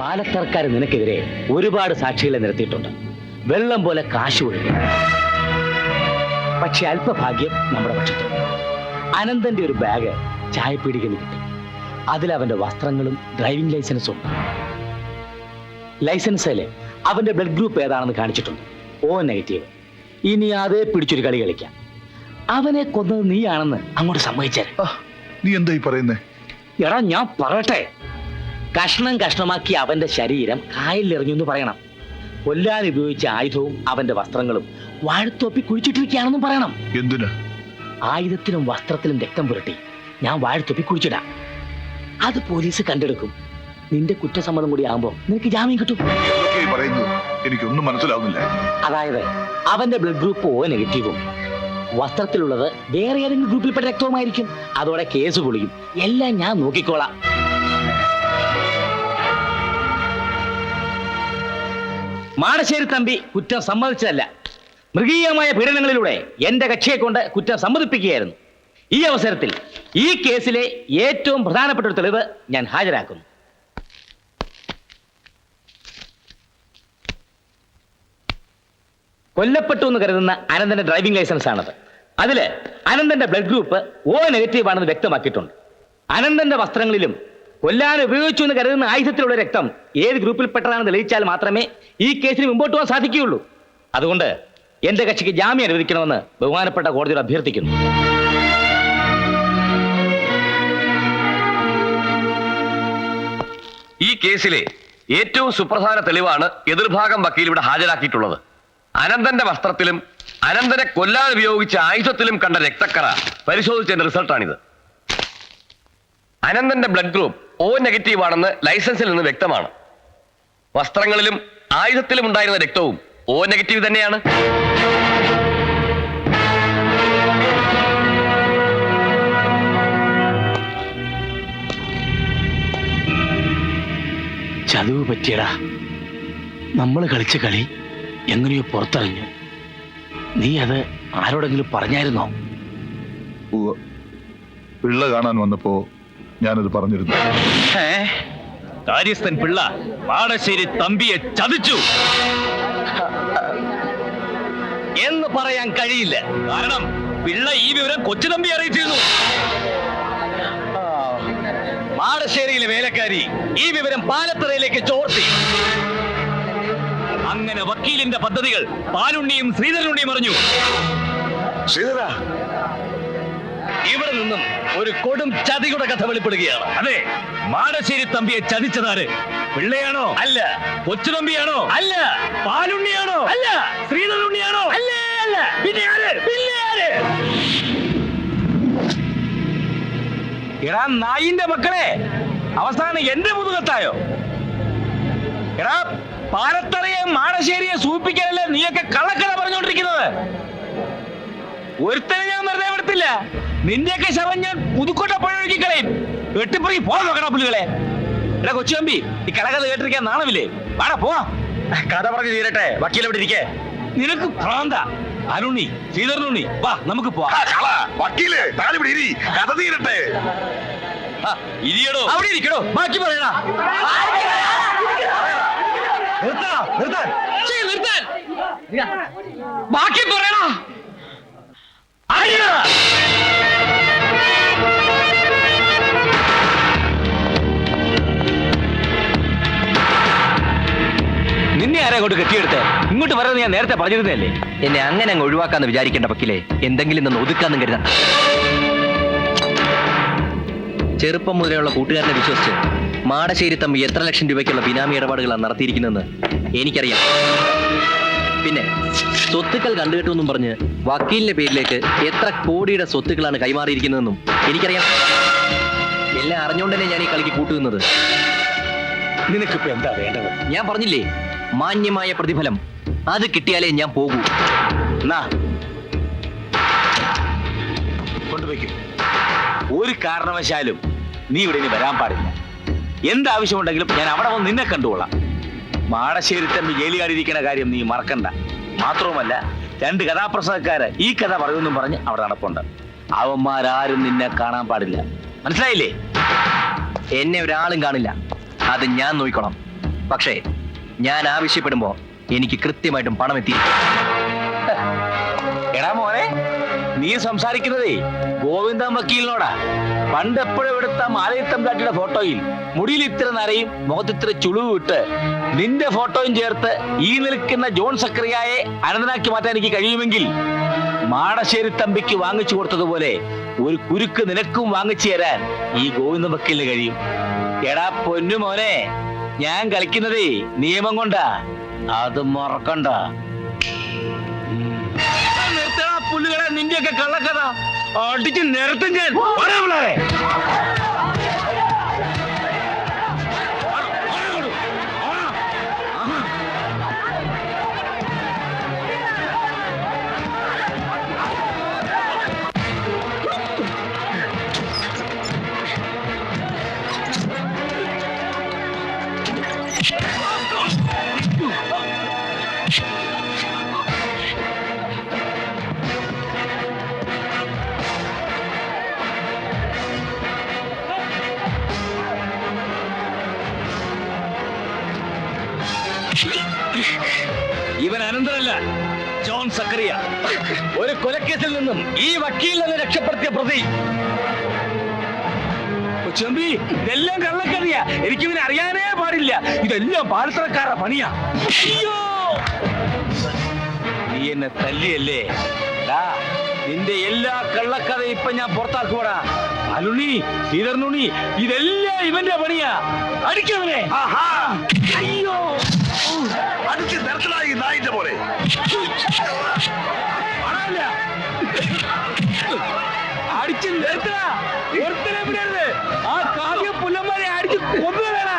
പാലത്തറക്കാർ നിനക്കെതിരെ ഒരുപാട് സാക്ഷികളെ നിരത്തിയിട്ടുണ്ട്. വെള്ളം പോലെ കാശ് ഒഴുകും പക്ഷെ അല്പഭാഗ്യം നമ്മുടെ പക്ഷത്തുണ്ട് അനന്തന്റെ ഒരു ബാഗ് ചായപ്പീടികന് കിട്ടി. അതിൽ അവന്റെ വസ്ത്രങ്ങളും ഡ്രൈവിംഗ് ലൈസൻസും ഉണ്ട്. ലൈസൻസിൽ അവന്റെ ബ്ലഡ് ഗ്രൂപ്പ് ഏതാണെന്ന് കാണിച്ചിട്ടുണ്ട്. O negative. ഇനി അതേ പിടിച്ചൊരു കളി കളിക്കാം. അവനെ കൊന്നത് നീയാണെന്ന് അങ്ങോട്ട് സമ്മതിച്ചേ നീ എന്തായി പറയുന്നേ? എടാ ഞാൻ പറയട്ടെ. കഷ്ണം കഷ്ണമാക്കി അവന്റെ ശരീരം കായലിലെറിഞ്ഞു എന്ന് പറയണം. കൊല്ലാൻ ഉപയോഗിച്ച ആയുധവും അവന്റെ വസ്ത്രങ്ങളും വാഴത്തോപ്പി കുഴിച്ചിട്ടിരിക്കുകയാണെന്നും പറയണം. എന്തിന്? ആയുധത്തിലും വസ്ത്രത്തിലും രക്തം പുരട്ടി ഞാൻ വാഴത്തൊപ്പി കുഴിച്ചിടാം. അത് പോലീസ് കണ്ടെടുക്കും. നിന്റെ കുറ്റസമ്മതം കൂടി ആകുമ്പോ നിനക്ക് ജാമ്യം കിട്ടും. എനിക്കൊന്നും മനസ്സിലാവുന്നില്ല. അതായത് അവന്റെ ബ്ലഡ് ഗ്രൂപ്പ് ഓ നെഗറ്റീവും വസ്ത്രത്തിലുള്ളത് വേറെ ഏതെങ്കിലും ഗ്രൂപ്പിൽപ്പെട്ട രക്തവുമായിരിക്കും. അതോടെ കേസ് പൊളിയും. എല്ലാം ഞാൻ നോക്കിക്കോളാം. മാടശ്ശേരി തമ്പി കുറ്റം സമ്മതിച്ചതല്ല. മൃഗീയമായ പീഡനങ്ങളിലൂടെ എന്റെ കക്ഷിയെ കൊണ്ട് കുറ്റം സമ്മതിപ്പിക്കുകയായിരുന്നു. ഈ അവസരത്തിൽ ഈ കേസിലെ ഏറ്റവും പ്രധാനപ്പെട്ട ഒരു തെളിവ് ഞാൻ ഹാജരാക്കുന്നു. കൊല്ലപ്പെട്ടു എന്ന് കരുതുന്ന അനന്തന്റെ ഡ്രൈവിംഗ് ലൈസൻസ് ആണത്. അതിൽ അനന്തന്റെ ബ്ലഡ് ഗ്രൂപ്പ് ഓ നെഗറ്റീവ് ആണെന്ന് വ്യക്തമാക്കിയിട്ടുണ്ട്. അനന്തന്റെ വസ്ത്രങ്ങളിലും കൊല്ലാൻ ഉപയോഗിച്ചു എന്ന് കരുതുന്ന ആയുധത്തിലുള്ള രക്തം ഏത് ഗ്രൂപ്പിൽപ്പെട്ടതാണെന്ന് തെളിയിച്ചാൽ മാത്രമേ ഈ കേസിന് മുമ്പോട്ട് പോകാൻ സാധിക്കുകയുള്ളൂ. അതുകൊണ്ട് എന്റെ കക്ഷിക്ക് ജാമ്യം അനുവദിക്കണമെന്ന് ബഹുമാനപ്പെട്ട കോടതിയോട് അഭ്യർത്ഥിക്കുന്നു. ഈ കേസിലെ ഏറ്റവും സുപ്രധാന തെളിവാണ് എതിർഭാഗം വക്കീൽ ഇവിടെ ഹാജരാക്കിയിട്ടുള്ളത്. അനന്തന്റെ വസ്ത്രത്തിലും അനന്തനെ കൊല്ലാൻ ഉപയോഗിച്ച ആയുധത്തിലും കണ്ട രക്തക്കറ പരിശോധിച്ചതിന്റെ റിസൾട്ടാണിത്. അനന്തന്റെ ബ്ലഡ് ഗ്രൂപ്പ് ഓ നെഗറ്റീവ് ആണെന്ന് ലൈസൻസിൽ നിന്ന് വ്യക്തമാണ്. വസ്ത്രങ്ങളിലും ആയുധത്തിലും ഉണ്ടായിരുന്ന രക്തവും ഒ നെഗറ്റീവ് തന്നെയാണ്. ചതുവ് പറ്റിയടാ. നമ്മൾ കളിച്ച കളി എങ്ങനെയോ പുറത്തറിഞ്ഞു നീ അത് ആരോടെങ്കിലും പറഞ്ഞായിരുന്നോ. പിള്ള കാണാൻ വന്നപ്പോ ഞാനത് പറഞ്ഞിരുന്നു. കാര്യസ്ഥൻ പിള്ള പാടശ്ശേരി തമ്പിയെ ചതിച്ചു. എന്ന് പറയാൻ കഴിയില്ല. കാരണം പിള്ള ഈ വിവരം കൊച്ചു തമ്പി അറിയിച്ചിരുന്നു. മാടശ്ശേരിയിലെ വേലക്കാരി ഈ വിവരം പാലത്തറയിലേക്ക് ചോർത്തി. അങ്ങനെ വക്കീലിന്റെ പദ്ധതികൾ പാലുണ്ണിയും ശ്രീധരനുണ്ണിയും അറിഞ്ഞു. ശ്രീധര ഇവിടെ നിന്നും ഒരു കൊടും ചതിയുടെ കഥ വെളിപ്പെടുകയാണ്. അതെ. മാടശ്ശേരി തമ്പിയെ ചതിച്ചതാര്? പിള്ളയാണോ? അല്ല. കൊച്ചു തമ്പിയാണോ അല്ല. പാലുണ്ണിയാണോ? അല്ല. ശ്രീധരുണ്ണിയാണോ? അല്ല അല്ല. പിന്നെ ആര്? പിന്നെ ആര്? എടാ നായിന്റെ മക്കളെ അവസാനം എന്റെ മുതുകത്തായോ? എടാ പാലത്തറയെ മാടശ്ശേരിയെ സൂപ്പിക്കാനല്ലേ നീയൊക്കെ കള്ളക്കഥ പറഞ്ഞുകൊണ്ടിരിക്കുന്നത്? ഒരുത്തനെ ഞാൻ വെറുതെ വിടത്തില്ല. നിന്റെയൊക്കെ ശവം ഞാൻ പുതുക്കോട്ട പുഴയൊഴുക്കി കളയും. വെട്ടിപ്പുറകി പോ നോക്കണ പുല്ലുകളെ. എടാ കൊച്ചുമ്പി ഈ കടകഥ കേട്ടിരിക്കാൻ നാണമില്ലേ? വാടാ പോവാ. കഥ പറഞ്ഞു തീരട്ടെ. വക്കീൽ എവിടെ ഇരിക്കേ? നിനക്ക് ഭ്രാന്ത. അരുണി ശ്രീധരനുണ്ണി വാ നമുക്ക് വക്കീലേ താലിവിടെ ഇരി. കഥ തീരട്ടെ. ഇരിയടോ. അവിടെ ഇരിക്കണോ ബാക്കി പറയണ ബാക്കി പറയണ നിന്നെ ആരാ അങ്ങോട്ട് കെട്ടിയെടുത്ത്? ഇങ്ങോട്ട് വരാൻ ഞാൻ നേരത്തെ പറഞ്ഞിരുന്നല്ലേ എന്നെ അങ്ങനെ അങ്ങ് ഒഴിവാക്കാന്ന് വിചാരിക്കേണ്ട വക്കീലെ എന്തെങ്കിലും നിന്ന് ഒതുക്കാന്നും കരുതാം. ചെറുപ്പം മുതലുള്ള കൂട്ടുകാരനെ വിശ്വസിച്ച് മാടശ്ശേരി തമ്പി എത്ര ലക്ഷം രൂപയ്ക്കുള്ള ബിനാമി ഇടപാടുകളാണ് നടത്തിയിരിക്കുന്നതെന്ന് എനിക്കറിയാം. പിന്നെ സ്വത്തുക്കൾ കണ്ടുകെട്ടുമെന്നും പറഞ്ഞ് വക്കീലിന്റെ പേരിലേക്ക് എത്ര കോടിയുടെ സ്വത്തുക്കളാണ് കൈമാറിയിരിക്കുന്നതെന്നും എനിക്കറിയാം. എല്ലാം അറിഞ്ഞുകൊണ്ട് തന്നെ ഞാൻ ഈ കളിക്ക് കൂട്ടുന്നത് നിനക്കിപ്പോ എന്താ വേണ്ടത്? ഞാൻ പറഞ്ഞില്ലേ മാന്യമായ പ്രതിഫലം. അത് കിട്ടിയാലേ ഞാൻ പോകൂ. എന്നാ കൊണ്ടുവയ്ക്കും ഒരു കാരണവശാലും നീ ഇവിടെ ഇനി വരാൻ പാടില്ല. എന്താവശ്യമുണ്ടെങ്കിലും ഞാൻ അവിടെ വന്ന് നിന്നെ കണ്ടുകൊള്ളാം. മാടശ്ശേരി തമ്പി ജയിലുകാരിയിരിക്കുന്ന കാര്യം നീ മറക്കണ്ട. മാത്രവുമല്ല രണ്ട് കഥാപ്രസംഗക്കാര് ഈ കഥ പറയുമെന്നും പറഞ്ഞ് അവിടെ നടപ്പുണ്ട്. അവന്മാരാരും നിന്നെ കാണാൻ പാടില്ല. മനസ്സിലായില്ലേ? എന്നെ ഒരാളും കാണില്ല. അത് ഞാൻ നോക്കണം പക്ഷേ ഞാൻ ആവശ്യപ്പെടുമ്പോ എനിക്ക് കൃത്യമായിട്ടും പണം എത്തി. എടാ മോനെ നീ സംസാരിക്കുന്നതേ ഗോവിന്ദ വക്കീലിനോടാ. പണ്ട് എപ്പോഴും എടുത്ത മാലയിത്തമ്പ്രാട്ടിയുടെ ഫോട്ടോയിൽ മുടിയിൽ ഇത്ര നരയും മുഖത്ത് ഇത്ര ചുളിവ് ഇട്ട് നിന്റെ ഫോട്ടോയും ചേർത്ത് ഈ നിൽക്കുന്ന ജോൺ സക്രിയായെ അനന്തനാക്കി മാറ്റാൻ എനിക്ക് കഴിയുമെങ്കിൽ മാടശ്ശേരി തമ്പിക്ക് വാങ്ങിച്ചു കൊടുത്തതുപോലെ ഒരു കുരുക്ക് നിനക്കും വാങ്ങിച്ചു തരാൻ ഈ ഗോവിന്ദ വക്കീലിന് കഴിയും. എടാ പൊന്നു മോനെ ഞാൻ കളിക്കുന്നതേ നിയമം കൊണ്ടാ അത് മറക്കണ്ട. നിർത്തണ പുല്ലുകളെ നിന്റെയൊക്കെ കള്ളക്കഥ. അടിച്ച് നിരത്തും ഞാൻ. ഓടാ സക്കറിയ ഒരു കൊലക്കേസിൽ നിന്നും ഈ വക്കീൽ നിന്ന് രക്ഷപ്പെടുത്തിയ പ്രതി. ചെമ്പി ഇതെല്ലാം കള്ളക്കറിയ എനിക്ക് ഇവനെ അറിയാനേ പാടില്ല. ഇതെല്ലാം പാലത്തറക്കാരുടെ പണിയാ. അയ്യോ! നീ എന്നെ തല്ലിയല്ലേ? നിന്റെ എല്ലാ കള്ളക്കഥയും ഇപ്പൊ ഞാൻ പുറത്താക്കുവാടാ. അലുണി ശ്രീധരനുണ്ണി ഇതെല്ലാം ഇവന്റെ പണിയാ. അടിക്കവനെ അയ്യോ! അടിച്ച് നിർത്തലായി നായിന്റെ പോലെ. അടിച്ച് നിർത്തല. ഒരുത്തനെ വിടരുത്. ആ കാവ്യ പുല്ലന്മാരെ അടിച്ച് കൊന്നുകളാ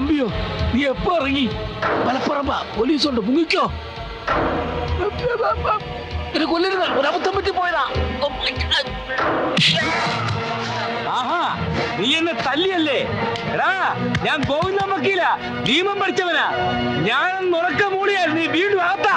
തമ്പിയോ? നീ എപ്പോ ഇറങ്ങി? മലപ്പുറമ്പ പോലീസുണ്ട്. മുങ്ങിക്കോ. എന്നെ കൊല്ലരുത്. ഒരബദ്ധം പറ്റി പോയതാ. നീ എന്നെ തല്ലിയല്ലേ? എടാ ഞാൻ നിയമം പഠിച്ചവനാ. ഞാൻ മൂടിയാൽ നീ വീണ്ടും അകത്താ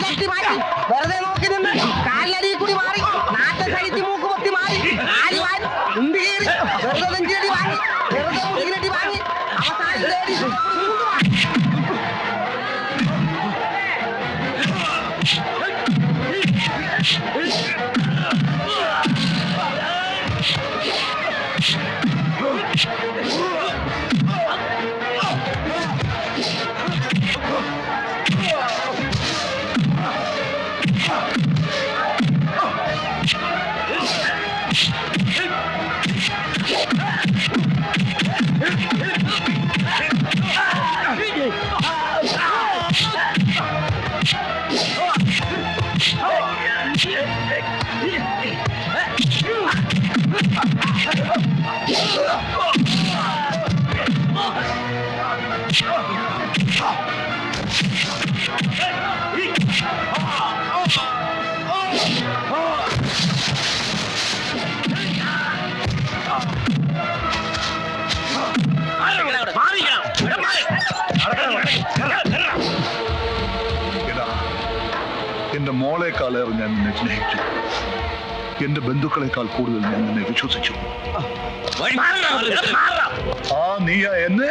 തട്ടി മാറ്റി വെറുതെ നോക്കി നിന്ന് കാലിലടി കൂടി മാറി നാട്ടെ കഴിച്ച് മൂക്ക് പൊത്തി മാറി ആടി വാരി ഉണ്ടി കയറി വെറുതെ നെഞ്ചിലടി വാങ്ങി വെറുതെ മുടിയിലടി വാങ്ങി അവസാനം ലേഡി ബന്ധുക്കളെക്കാളേറെ ഞാൻ നിന്നെ സ്നേഹിച്ചു. എന്റെ ബന്ധുക്കളെക്കാൾ കൂടുതൽ ഞാൻ നിന്നെ വിശ്വസിച്ചു. ആ നീയ എന്നെ?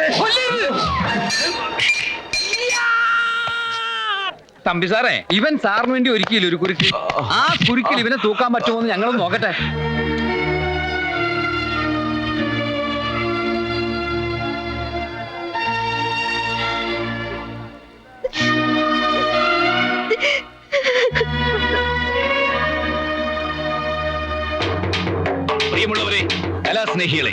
തമ്പി സാറേ ഇവൻ സാറിന് വേണ്ടി ഒരുക്കിയില്ല ഒരു കുരുക്ക്? ആ കുരുക്കിൽ ഇവനെ തൂക്കാൻ പറ്റുമോ എന്ന് ഞങ്ങളും നോക്കട്ടെ. കലാസ്നേഹികളെ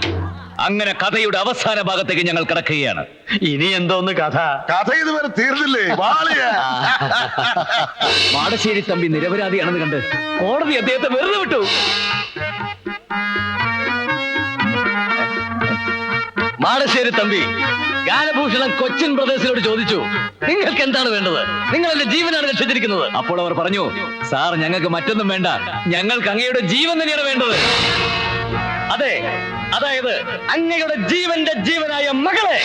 അങ്ങനെ കഥയുടെ അവസാന ഭാഗത്തേക്ക് ഞങ്ങൾ കടക്കുകയാണ്. ഇനി എന്തോന്ന് കഥ. കഥ ഇതുവരെ തീർന്നില്ലേ? മാടശ്ശേരി തമ്പി നിരപരാധിയാണെന്ന് കണ്ട് കോടതി അദ്ദേഹത്തെ വെറുതെ വിട്ടു. മാടശ്ശേരി തമ്പി ഗാനഭൂഷണം കൊച്ചിൻ ബ്രദേഴ്സിനോട് ചോദിച്ചു നിങ്ങൾക്ക് എന്താണ് വേണ്ടത്? നിങ്ങൾ എന്റെ ജീവനാണ് രക്ഷിച്ചിരിക്കുന്നത്. അപ്പോൾ അവർ പറഞ്ഞു സാർ ഞങ്ങൾക്ക് മറ്റൊന്നും വേണ്ട. ഞങ്ങൾക്ക് അങ്ങയുടെ ജീവൻ തന്നെയാണ് വേണ്ടത്. അതെ അതായത് അങ്ങയുടെ ജീവന്റെ ജീവനായ മകളെ.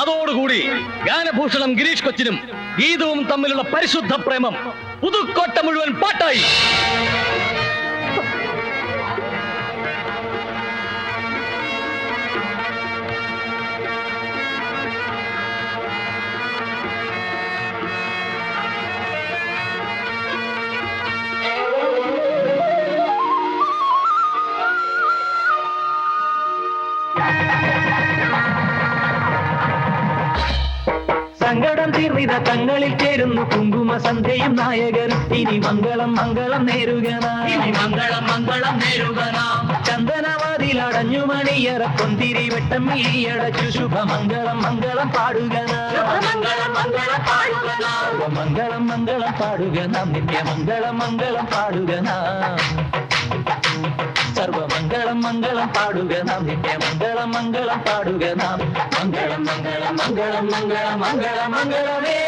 അതോടുകൂടി ഗാനഭൂഷണം ഗിരീഷ് കൊച്ചിനും ഗീതവും തമ്മിലുള്ള പരിശുദ്ധ പ്രേമം പുതുക്കോട്ട മുഴുവൻ പാട്ടായി. തങ്ങളിൽ ചേരുന്നു കുങ്കുമ സന്ധ്യയും നായകർ ഇനി മംഗളം മംഗളം നേരുക മംഗളം മംഗളം നേരുകനാം. ചന്ദനവാതിൽ അടഞ്ഞു മണിയറ കൊന്തിരി വെട്ടം മിഴിയടച്ചു ശുഭമംഗളം മംഗളം പാടുകനാ. മംഗളം മംഗളം പാടുകനാ. മംഗളം മംഗളം പാടുക നാം നിത്യമംഗളം മംഗളം പാടുക നാം സർവമംഗളം മംഗളം പാടുക നാം നിത്യമംഗളം മംഗളം പാടുക നാം മംഗളം മംഗളം മംഗളം മംഗളം മംഗളം മംഗളമേ